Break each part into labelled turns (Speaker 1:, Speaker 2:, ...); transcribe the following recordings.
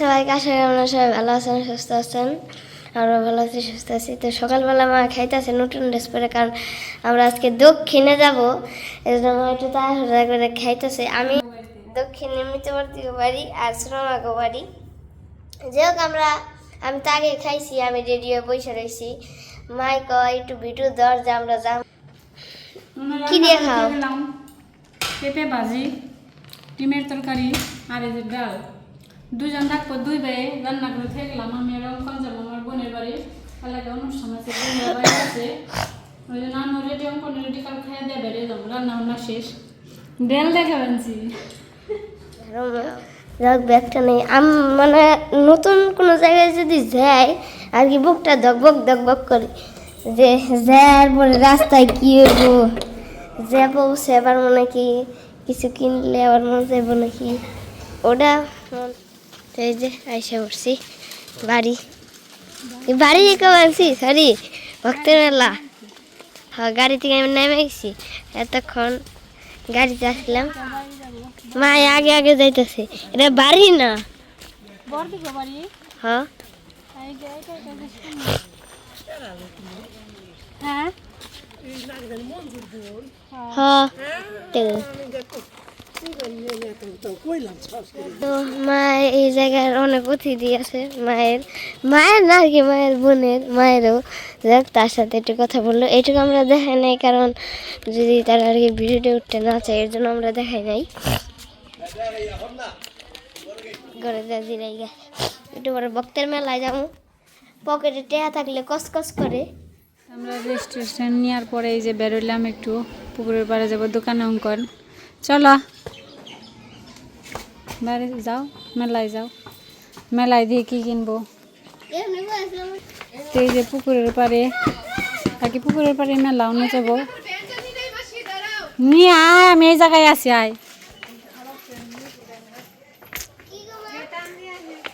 Speaker 1: সবাইকে আশা করি আপনারা সবাই ভালো আছেন সুস্থ আছেন। আমরা ভালো আছি সুস্থ আছি। তো সকালবেলা মা খাইতেছে নতুন ড্রেস পরে কারণ আমরা আজকে দক্ষিণে যাব। এই জন্য মা একটু তাড়াহুড়া করে খাইতেছে। আমি দক্ষিণে মিত্রবর্তী বাড়ি আর শ্রমাগো বাড়ি যাই হোক আমরা আমি তো আগে খাইছি আমি রেডিও বসে রয়েছি মাই কয় একটু ভিডিও দর যে আমরা যাম কি দিয়ে খাও?
Speaker 2: পেঁপে ভাজি ডিমের তরকারি আর এই যে ডাল। দুজন থাকব, দুই ভাই, রান্না করে থেকে গেলাম। আমি আর অঙ্কন যাব, আমার বোনের বাড়ি। এলাকায় অনুষ্ঠান আছে, বোনের বাড়ি আছে। ওই জন্য আমি রেডি অঙ্কন রেডি কাল খাইয়া দিয়ে বেরিয়ে যাব। রান্না বান্না শেষ। ডাল দেখা বানছি।
Speaker 1: ব্যাগটা নেই। আম মানে নতুন কোনো জায়গায় যদি যাই, আর কি বুকটা ধকবক ধকবক করে, যে যাওয়ার পরে রাস্তায় কি হইব যে পৌঁছে আবার মনে কি? কিছু কিনলে আবার মন চাইব নাকি? ওটা তো এই যে আইসা পড়ছি বাড়ি এই বাড়ি কেউ আনছি সরি ভক্তের মেলা হ্যাঁ গাড়ি থেকে আমি নেমে গেছি এতক্ষণ গাড়িতে আসলাম মা আগে আগে যাইতেছে এটা বাড়ি না
Speaker 2: বরদিকে বাড়ি
Speaker 1: হ্যাঁ
Speaker 2: হ্যাঁ
Speaker 1: হ্যাঁ তো মা এই জায়গার অনেক অতিথি আছে। মায়ের মায়ের না আর কি, মায়ের বোনের, মায়েরও। যাক, তার সাথে একটু কথা বলল। এইটুকু আমরা দেখাই নাই, কারণ যদি তারা আর কি ভিডিওতে উঠতে না চায়, এর জন্য আমরা দেখাই নাই। ঘরে যা একটু পরে ভক্তের মেলায় যাব। পকেটে টেয়া থাকলে কসকস করে।
Speaker 2: আমরা রেজিস্ট্রেশন নেওয়ার পরে এই যে বেরোলাম একটু, পুকুরের পাড়ে যাব দোকানে অঙ্কন। চলো বাইরে যাও মেলায় যাও মেলায় দিয়ে কি কিনবো তো এই যে পুকুরের পাড়ে বাকি পুকুরের পাড়ে মেলা অন্য যাব নিয়ে আয় আমি এই জায়গায় আছি আয়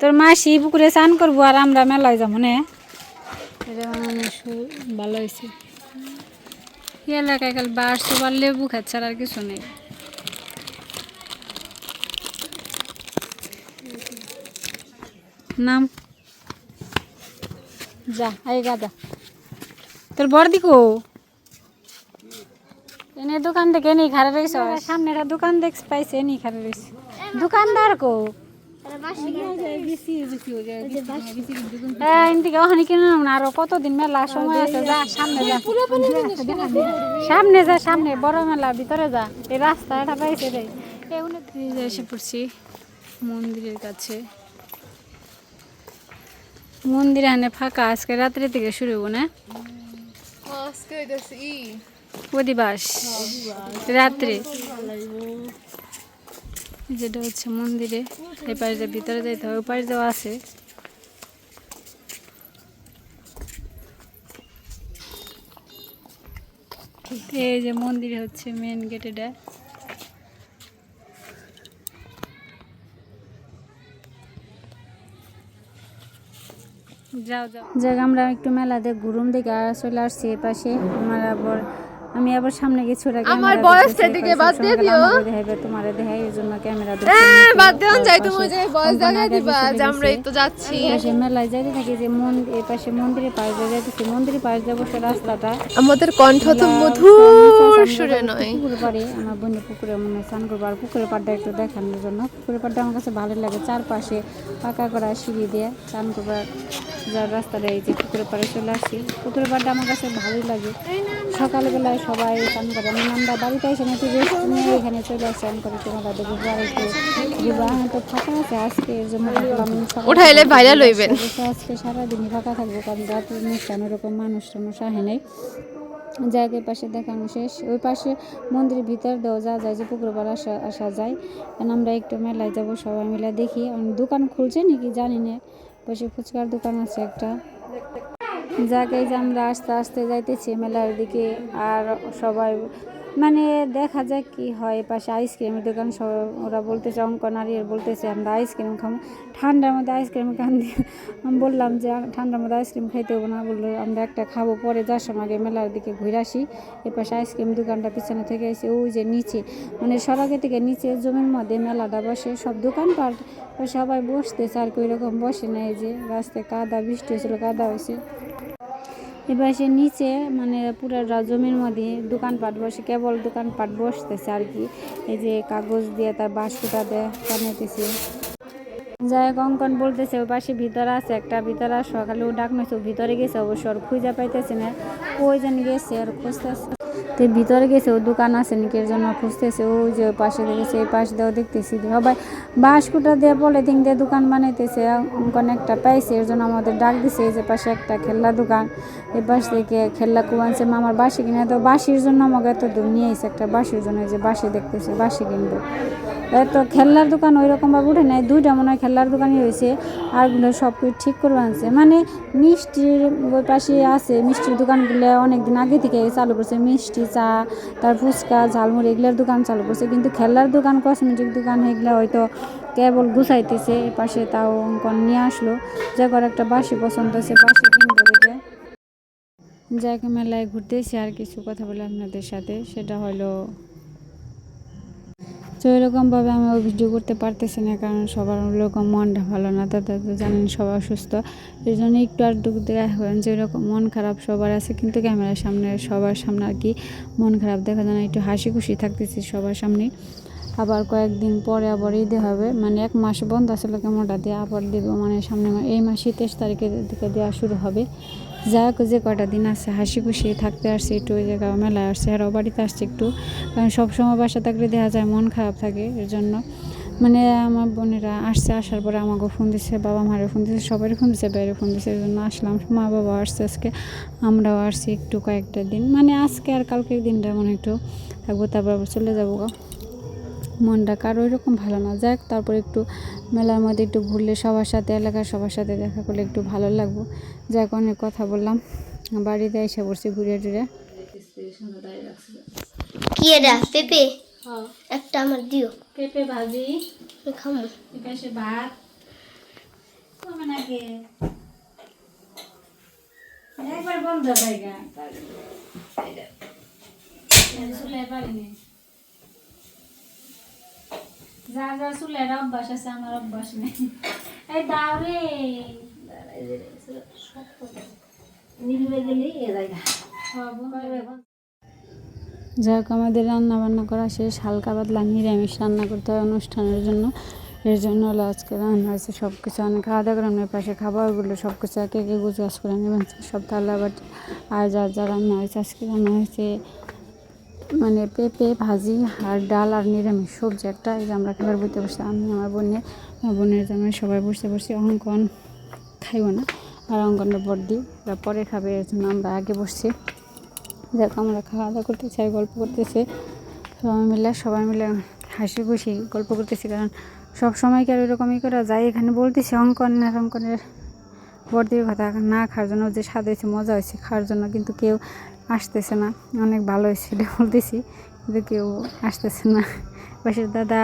Speaker 2: তোর মাসি পুকুরে স্নান করব আর আমরা মেলায় যাব না এটা সু- ভালো হয়েছে এলাকায় কাল বাস সবার লেবু খাচ্ছে আর কিছু নেই নাম? যা আই গাদা। তোর বর দিকো? এনে দোকান থেকে এনে খারে রয়েছে সামনে একটা দোকান দেখ পাইছে এনে খারে রয়েছে দোকানদার কো? এদিকে ওখানে কিনে না আরও কতদিন মেলা সময় আছে যা সামনে যা। সামনে যা সামনে বড় মেলা ভিতরে যা। এই রাস্তা এটা পাইছে রে। এই এসে পড়ছি মন্দিরের কাছে। মন্দির এখানে ফাঁকা আজকে রাত্রে থেকে শুরু হব না? অধিবাস রাত্রে। যেটা হচ্ছে মন্দিরে এই ভিতরে যাইতে হবে ওই পাশে দেওয়া আছে। এই যে মন্দিরে হচ্ছে মেন গেট এটা। যাক আমরা একটু মেলা দেখ ঘুরুম দেখে আর চলে আসছি এ পাশে। আমার আবার আমি আবার সামনে গেছি ওরা
Speaker 3: আমার বয়সটা দিকে বাদ দিয়ে দিও।
Speaker 2: দেখাইবে তোমারে দেখাই এই জন্য ক্যামেরা
Speaker 3: হ্যাঁ, বাদ দেওয়া যায় তুমি যে বয়স জায়গায় দিবা যে আমরা এই তো যাচ্ছি।
Speaker 2: পাশে মেলায় যাইতে থাকি যে মন এই পাশে মন্দিরে পাশ দিয়ে যাইতেছি। মন্দিরে পাশ যাব সে রাস্তাটা
Speaker 3: আমাদের কণ্ঠ তো মধুর।
Speaker 2: পুকুরে পাড়ে আমার বোনের পুকুরে মনে স্নান করব আর পুকুরের পাড়টা একটু দেখানোর জন্য। পুকুরের পাড়টা আমার কাছে ভালো লাগে চারপাশে পাকা করা সিঁড়ি দিয়ে স্নান করবার যার রাস্তাটা এই যে পুকুরের পাড়ে চলে আসছি পুকুরের পাড়টা আমার কাছে ভালোই লাগে। সকালবেলায় সবাই স্নান করে মানে আমরা বাড়িতে এসে নাকি রেস্ট নিয়ে এখানে চলে আসি স্নান করে তোমরা দেখব আর একটু বিবাহ তো ফাঁকা আছে আজকে এর জন্য
Speaker 3: উঠাইলে ভাইরাল হইবেন।
Speaker 2: আজকে সারাদিনই ফাঁকা থাকব কারণ রাত অনুষ্ঠান ওরকম মানুষ টানুষ আহে নাই। জায়গার পাশে দেখানো শেষ। ওই পাশে মন্দিরের ভিতর দেওয়া যা যায় যে পুকুর পাড় আসা আসা যায়। এখন আমরা একটু মেলায় যাব, সবাই মিলে দেখি। দোকান খুলছে নাকি জানি না। বসে ফুচকার দোকান আছে একটা। জায়গায় যে আমরা আস্তে আস্তে যাইতেছি মেলার দিকে, আর সবাই মানে দেখা যাক কি হয় পাশে আইসক্রিমের দোকান ওরা বলতেছে অঙ্কন আর বলতেছে, আমরা আইসক্রিম খাব। ঠান্ডার মধ্যে আইসক্রিম খান আমি বললাম যে ঠান্ডার মধ্যে আইসক্রিম খাইতে হব না। বলল, আমরা একটা খাব, পরে যার সময় আগে মেলার দিকে ঘুরে আসি। এ পাশে আইসক্রিম দোকানটা পিছনে থেকে এসে, ওই যে নিচে। মানে সড়কে থেকে নিচে জমির মধ্যে মেলাটা বসে, সব দোকানপাট সবাই বসতেছে, আর কি ওইরকম বসে না এই যে, রাস্তায় কাদা, বৃষ্টি হয়েছিল, কাদা হয়েছে। এবার সে নিচে মানে পুরো জমির মধ্যে দোকানপাট বসে, কেবল দোকানপাট বসতেছে আর কি। এই যে কাগজ দিয়ে তার বাঁশকুটা দেয়, বানাইতেছে। যাই কঙ্কন বলতেছে, ওই পাশে ভিতরে আছে একটা, ভিতরে সকালে ও ডাক নইছে ভিতরে গেছে, অবশ্য আর খুঁজে পাইতেছে না। ওই যেন গেছে আর খুঁজতেছে তো ভিতরে গেছে, ও দোকান আছে নাকি এর জন্য খুঁজতেছে ওই যে পাশে দেখেছে এই পাশে দিয়েও দেখতেছি। সবাই বাঁশকুটা দিয়ে পলিথিন দিয়ে দোকান বানাইতেছে অঙ্কন একটা পাইছে, এর জন্য আমাদের ডাক দিছে যে পাশে একটা খেলনা দোকান, এই পাশ থেকে খেলনা কুয়ানছে মামার বাসি কিনে, তো বাসির জন্য আমাকে এত দূর নিয়ে এসে একটা বাসির জন্য যে বাসি দেখতেছে বাসি কিনবো। এত খেলনার দোকান ওই রকমভাবে উঠে নেয় দুইটা মনে হয় খেলনার দোকানই হয়েছে আরগুলো সব কিছু ঠিক করে আনছে। মানে মিষ্টির ওই পাশে আছে, মিষ্টির দোকানগুলো অনেক দিন আগে থেকে চালু করছে, মিষ্টি চা তার ফুচকা, ঝালমুড়ি এগুলোর দোকান চালু করছে কিন্তু খেলার দোকান কসমেটিক দোকান এগুলো হয়তো কেবল গুছাইতেছে পাশে তাও অঙ্কন নিয়ে আসলো। যে করে একটা বাসি পছন্দ হয়েছে বাসি কিনবো দেখে যাকে মেলায় ঘুরতেছি, আর কিছু কথা বলে আপনাদের সাথে। সেটা হলো তো এরকমভাবে আমি ওই ভিডিও করতে পারতেছি না, কারণ সবার ওরকম মনটা ভালো না তাদের তো জানেন সবাই অসুস্থ। এই জন্য একটু আর দুঃখ দেখা হয় যে এরকম মন খারাপ সবার আছে, কিন্তু ক্যামেরার সামনে, সবার সামনে আর কি মন খারাপ দেখা যায় না, একটু হাসি খুশি থাকতেছি সবার সামনে আবার কয়েকদিন পরে আবার ঈদে হবে মানে এক মাস বন্ধ আসলে কেমনটা দিয়ে, আবার দেবো মানে সামনে এই মাসে তেইশ তারিখের দিকে দেওয়া শুরু হবে। যা যে কটা দিন আছে, হাসি খুশি থাকতে আসছে একটু, ওই জায়গায় মেলায় আসছে, আর বাড়িতে আসছে একটু। কারণ সবসময় বাসা থাকলে দেখা যায় মন খারাপ থাকে, এর জন্য। মানে আমার বোনেরা আসছে, আসার পরে আমাকে ফোন দিচ্ছে বাবা মারে ফোন দিচ্ছে সবারই ফোন দিচ্ছে বাইরে ফোন দিচ্ছে এই জন্য আসলাম। মা বাবা আসছে আজকে, আমরাও আসছি একটু কয়েকটা দিন। মানে আজকে আর কালকের দিনটা মানে একটু থাকব, তারপর আবার চলে যাব গো। মনটা কারও এরকম ভালো না। যাক তারপর একটু মেলার মধ্যে একটু ঘুরলে সবার সাথে এলাকার সবার সাথে দেখা করলে একটু ভালো লাগবো। যাক অনেক কথা বললাম। বাড়িতে এসে পড়ছি ঘুরে টুরে।
Speaker 1: কি এটা? পেঁপে? একটা আমার দিও।
Speaker 2: পেঁপে ভাজি।
Speaker 1: খাব।
Speaker 2: পাশে ভাত। নাকি? একবার বন্ধ জায়গা চুলাই পারিনি যা যা চুলের অভ্যাস আছে আমার অভ্যাস নেই। এই দাও রে যাই হোক আমাদের রান্না বান্না করা শেষ। হালকা পাতলা নিরামিষ রান্না করতে হয় অনুষ্ঠানের জন্য। এর জন্য হলো আজকে রান্না হয়েছে সব কিছু অনেক খাওয়া দাওয়া করে আমরা পাশে খাবারগুলো সব কিছু একে একে গুছগাছ করে নেবেন। সব থালা বাটি আর যা যা রান্না হয়েছে আজকে রান্না হয়েছে মানে পেঁপে, ভাজি, আর ডাল আর নিরামিষ সবজি একটা। এই যে আমরা খাবার বইতে বসে আমি আমার বোনের। আমার বোনের জন্য সবাই বসে বসে অঙ্কন খাইব না, আর অঙ্কনের বর্দি ওরা পরে খাবে এর জন্য আমরা আগে বসছি। দেখো আমরা খাওয়া দাওয়া করতেছি আর গল্প করতেছে। সবাই মিলে সবাই মিলে হাসি খুশি গল্প করতেছি, কারণ সব সময় আর ওইরকমই করা যায়। এখানে বলতেছি অঙ্কন আর অঙ্কনের বর্দির কথা, না, খাওয়ার জন্য যে স্বাদ হয়েছে, মজা হয়েছে, খাওয়ার জন্য কিন্তু কেউ আসতেছে না। অনেক ভালো হয়েছে বলতেছি, কিন্তু কেউ আসতেছে না। পাশের দাদা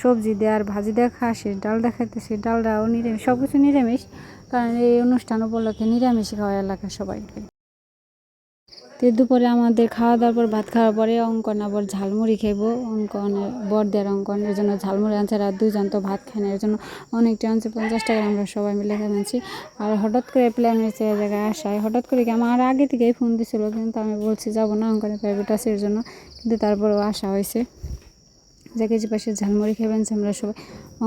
Speaker 2: সবজি দেয় আর ভাজি দেখা সে ডাল দেখাইতেছে ডালটাও নিরামিষ সব কিছু নিরামিষ। কারণ এই অনুষ্ঠান উপলক্ষে নিরামিষ খাওয়া এলাকা সবাইকে। তো দুপুরে আমাদের খাওয়া দাওয়ার পর, ভাত খাওয়ার পরে অঙ্কন আবার ঝালমুড়ি খাইবো। অঙ্কনের বরদের অঙ্কনের জন্য ঝালমুড়ি আনছে আর দুইজন তো ভাত খায় না, এর জন্য অনেকটা আনছে, পঞ্চাশ টাকা আমরা সবাই মিলে খাচ্ছি আর হঠাৎ করে প্ল্যান হয়েছে এই জায়গায় আসায় হঠাৎ করে কি আমার আগে থেকেই ফোন দিছিল, কিন্তু আমি বলছি যাব না, অঙ্কনের প্রাইভেট আছে এর জন্য, কিন্তু তারপরেও আসা হয়েছে। যাকে যে পাশে ঝালমুড়ি খাবেন আমরা সবাই,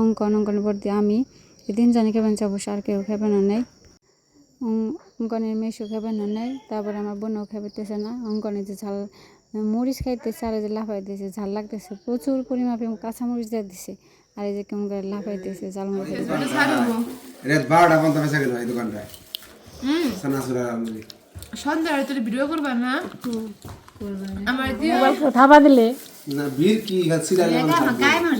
Speaker 2: অঙ্কন, অঙ্কনের বর্দি, আমি এদিন জানি খাবেন অবশ্য, আর কেউ খাবেন না নেই। অঙ্কনের মেশো খাবে না নাই তারপর আমার বোনও খাইতেছে না। অঙ্কনে যে ঝাল মরিচ খাইতেছে আর এই যে লাফাইতেছে ঝাল লাগতেছে। প্রচুর পরিমাপে কাঁচা মরিচ দিয়ে দিছে। আর এই যে কেমন করে লাফাইতেছে ঝাল মরিচ
Speaker 4: রাত বারোটা পর্যন্ত বেসা গেল এই দোকানটায়।
Speaker 3: সন্ধ্যা তুই ভিডিও করবা না? আমার দিও
Speaker 2: থাবা দিলে
Speaker 4: না বীর কি সিরিয়াল আমাদের গায়ে মানুষ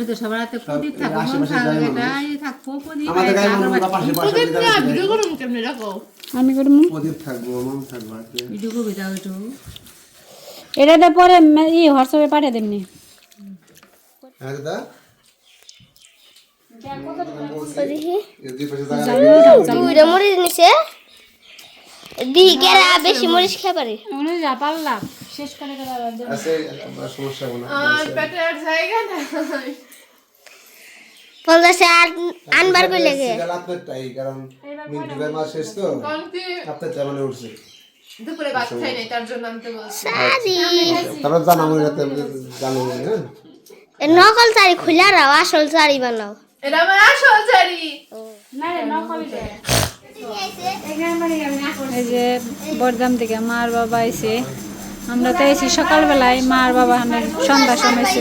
Speaker 4: পাশে পাশে
Speaker 3: ভিডিও করুন কেমনে রাখো।
Speaker 2: আমি করব
Speaker 4: প্রদীপ থাকব মাম থাকব আর কি।
Speaker 2: এটাতে পরে ই হোয়াটসঅ্যাপে পাঠিয়ে দেবনি
Speaker 4: হ্যাঁ দাদা?
Speaker 1: দেখি
Speaker 4: এই দুই পাশে
Speaker 1: দুইটা নিছে। দিহি কেরা বেশি মরিচ খেয়ে পারে?
Speaker 2: উনি যা পারলাম শেষ করে করে আবার দেব।
Speaker 4: আছে সমস্যা হবে
Speaker 3: আর পেটে আর জায়গা না
Speaker 1: পঞ্চাশে আর আনবার কই লাগে
Speaker 4: সিরিয়াল আপনারটাই কারণ মিন্টু মাস শেষ তো
Speaker 3: কারণ কি
Speaker 4: মানে উঠছে।
Speaker 3: দুপুরে ভাত খাই নাই তার জন্য আনতে বলছি।
Speaker 4: তারপর জানাব রাতে জানাব হ্যাঁ?
Speaker 1: নকল চারি খুলে রাও আসল চারি বানাও।
Speaker 3: এটা আমার আসল চারি
Speaker 2: এই যে বরদাম থেকে মার বাবা আইছে। আমরা তো এসি সকালবেলায় মার বাবা সন্ধ্যা সময়ছে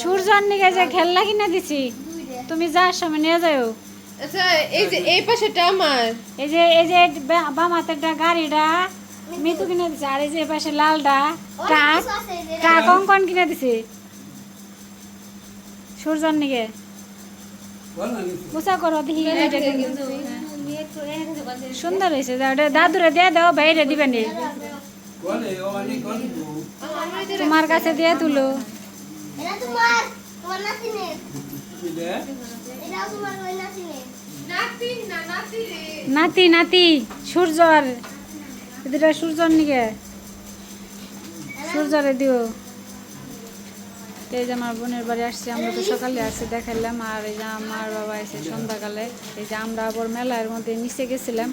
Speaker 2: সূর্যর নিকে যে খেলনা কিনে দিছি তুমি যার সময় নিয়ে যাও।
Speaker 3: আচ্ছা এই যে এই পাশেটা আমার।
Speaker 2: এই যে এই যে বা- বাম হাতেরটা গাড়িটা মিতু কিনে দিছে আর এই যে পাশে লালটা ট্রাক ট্রাক অঙ্কন কিনে দিছে। সূর্যর নিকে করো দেখি। সুন্দর হয়েছে দাদুরে দিয়ে দাও বাইরে দিবেন তোমার কাছে দিয়ে তুলো।
Speaker 3: নাতি নাতি রে।
Speaker 2: নাতি নাতি সূর্যর। সূর্যর নিকে। সূর্যরে দিও। তো এই যে আমার বোনের বাড়ি আসছে আমরা তো সকালে আসছি দেখাইলাম। আর এই যে আমার বাবা এসে সন্ধ্যাকালে এই যে আমরা আবার মেলার মধ্যে নিচে গেছিলাম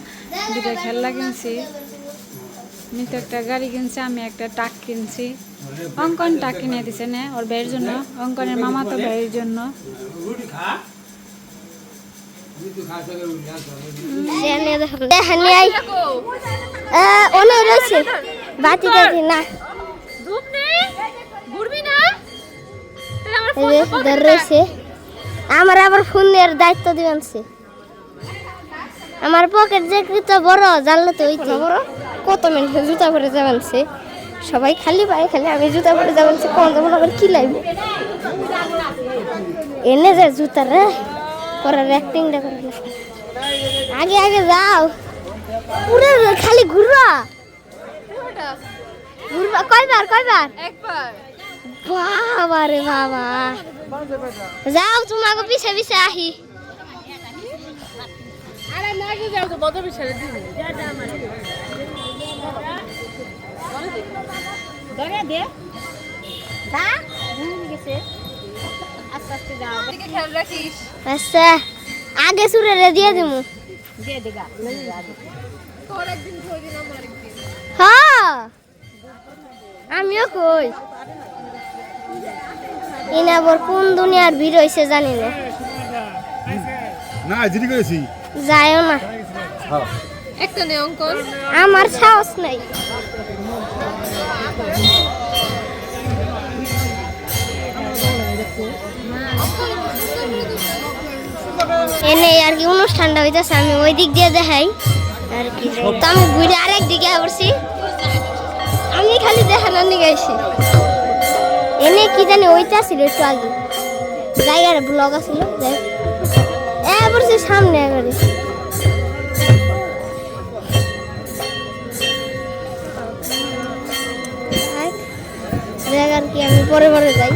Speaker 2: দুটা খেলনা কিনছি। মিতো একটা গাড়ি কিনছে আমি একটা টাক কিনছি। অঙ্কন টাক কিনে দিছে না ওর ভাইয়ের জন্য। অঙ্কনের মামা তো ভাইয়ের জন্য।
Speaker 1: অনেক রয়েছে। বাতি না।
Speaker 3: ধূপ নেই? না তাহলে আমার
Speaker 1: আবার ফোনের দায়িত্ব দিবেন সে। আমার পকেট যে কৃত বড় জানলে তো ওই তো বড় কত মিনিট জুতা পরে যাবেন সে? সবাই খালি পায়ে খালি আমি জুতা পরে যাবেন সে কোন যাব আবার কি লাগবে? এনে যে জুতা রে পরে অ্যাক্টিংটা করে আগে আগে যাও। পুরো খালি ঘুরবা। ঘুরবা কয়বার কয়বার?
Speaker 3: একবার।
Speaker 1: বাবা রে বাবা। যাও তোমাকে পিছে পিছে আহি।
Speaker 3: দিবি রাখিস।
Speaker 1: আচ্ছা আগে সুরে রে দিয়ে দিমু
Speaker 3: তোর একদিন থই দিন আমার একদিন।
Speaker 1: হ্যাঁ আমিও কই। ইনা আবার কোন দুনিয়ার ভিড় হইছে জানি না।
Speaker 5: না জিডি করেছি।
Speaker 1: যায়ও না।
Speaker 3: একটা নে অঙ্কন।
Speaker 1: আমার সাহস নাই। এনে আর কি অনুষ্ঠানটা হইতেছে আমি ওই দিক দিয়ে দেখাই। আর কি। তো আমি ঘুরে আরেক দিকে আসছি আমি খালি দেখানোর নিয়ে গেছি এনে কি জানি ওইটা ছিল একটু আগে। জায়গার ব্লগ আছিল সামনে এবারে জায়গার কি আমি পরে পরে যাই।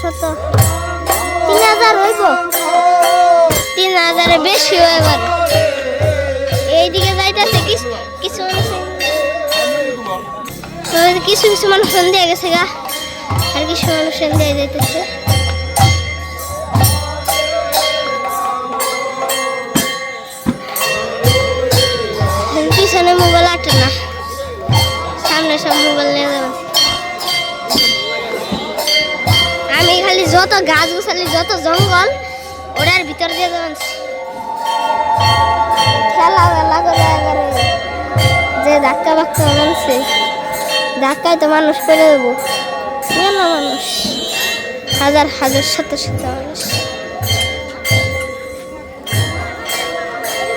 Speaker 1: শত তিন হাজার হইব। তিন হাজারে বেশি হয় এইদিকে যাইতেছে কিছু কিছু মানুষ কিছু কিছু মানুষ সন্ধ্যা গেছে গা। আর কিছু মানুষ সন্ধ্যায় যাইতেছে। পিছনে মোবাইল আটে না। সামনে সব মোবাইল নিয়ে যাবে। যত গাছ গুছালি, যত জঙ্গল, ওটার ভিতর দিয়ে যাবেন খেলা বেলা করে এবারে যে ধাক্কা বাক্কা মানছে ধাক্কায় তো মানুষ করে দেবো কেন মানুষ। হাজার হাজার শত শত মানুষ।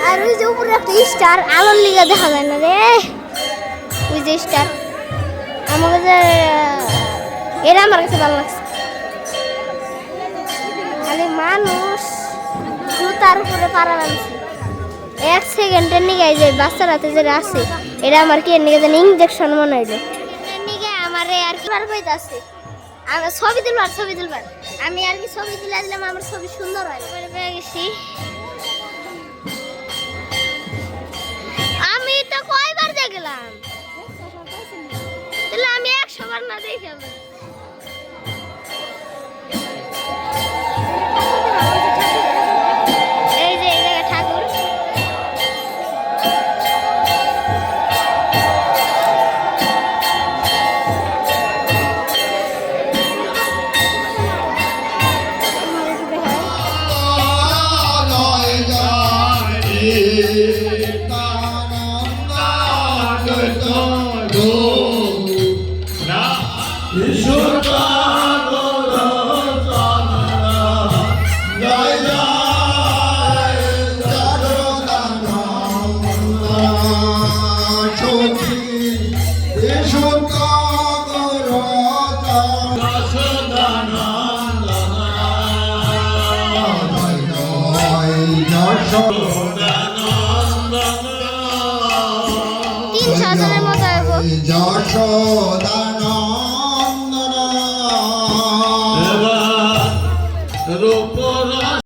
Speaker 1: আর ওই যে উপরে একটা স্টার, আলোর লিগা দেখা যায় না রে। ওই যে স্টার আমার কাছে এরা আমার কাছে ভালো লাগছে খালি মানুষ জুতার উপরে পাড়া লাগছে এক সেকেন্ডের নিগে যে বাচ্চারাতে যেটা আছে এটা আমার কি নিগে যেন ইঞ্জেকশন মনে হইল? নিগে আমার আর কি পাইতে আছে আমার ছবি তুলবার ছবি তুলবার আমি আর কি ছবি তুলে দিলাম আমার ছবি সুন্দর হয় পেয়ে গেছি। আমি তো কয়বার দেখলাম? তাহলে আমি একশো বার না দেখে তিনশো